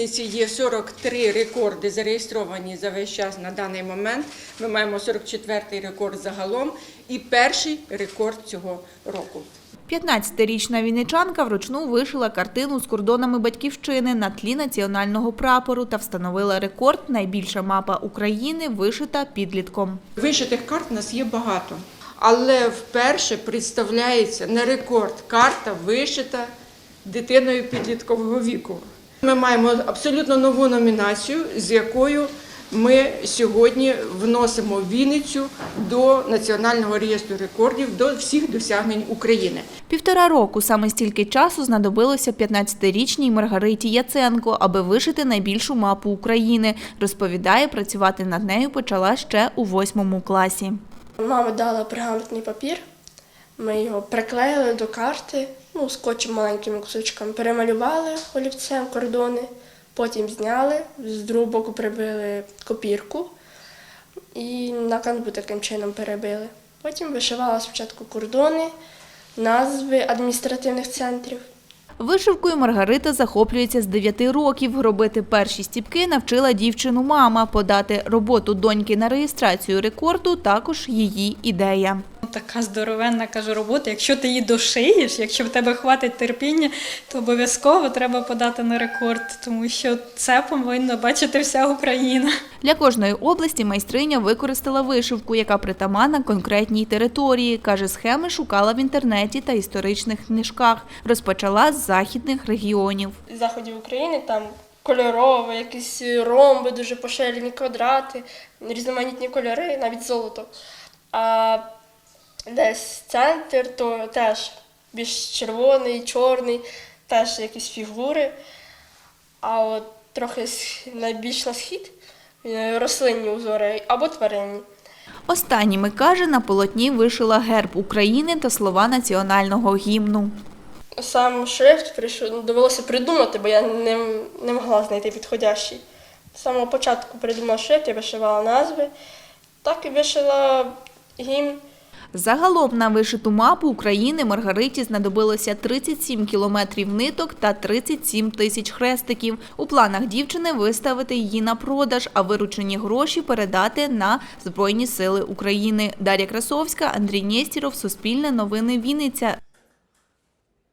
Вінниці є 43 рекорди зареєстровані за весь час на даний момент. Ми маємо 44-й рекорд загалом і перший рекорд цього року. 15-річна вінничанка вручну вишила картину з кордонами батьківщини на тлі національного прапору та встановила рекорд «Найбільша мапа України вишита підлітком». Вишитих карт у нас є багато, але вперше представляється на рекорд карта вишита дитиною підліткового віку. Ми маємо абсолютно нову номінацію, з якою ми сьогодні вносимо Вінницю до Національного реєстру рекордів до всіх досягнень України. Півтора року саме стільки часу знадобилося 15-річній Маргариті Яценко, аби вишити найбільшу мапу України. Розповідає, працювати над нею почала ще у восьмому класі. Мама дала пергаментний папір, ми його приклеїли до карти, ну, скотчем маленькими кусочками, перемалювали олівцем кордони, потім зняли, з другого боку прибили копірку і на канву таким чином перебили. Потім вишивала спочатку кордони, назви адміністративних центрів. Вишивкою Маргарита захоплюється з 9 років. Робити перші стіпки навчила дівчину мама. Подати роботу доньки на реєстрацію рекорду також її ідея. Така здоровенна кажу робота. Якщо ти її дошиєш, якщо в тебе хватить терпіння, то обов'язково треба подати на рекорд, тому що це повинна бачити вся Україна. Для кожної області майстриня використала вишивку, яка притаманна конкретній території. Каже, схеми шукала в інтернеті та історичних книжках. Розпочала з західних регіонів. Заходів України там кольорові, якісь ромби, дуже поширені квадрати, різноманітні кольори, навіть золото. А десь центр, то теж більш червоний, чорний, теж якісь фігури. А от трохи найбільш на схід е, рослинні узори або тваринні. Останніми каже, на полотні вишила герб України та слова національного гімну. Сам шрифт прийшов, ну, довелося придумати, бо я не, не могла знайти підходящий. З самого початку придумала шрифт, я вишивала назви, так і вишила гімн. Загалом на вишиту мапу України Маргариті знадобилося 37 кілометрів ниток та 37 тисяч хрестиків. У планах дівчини виставити її на продаж, а виручені гроші передати на Збройні сили України. Дар'я Красовська, Андрій Нєстіров, Суспільне новини Вінниця.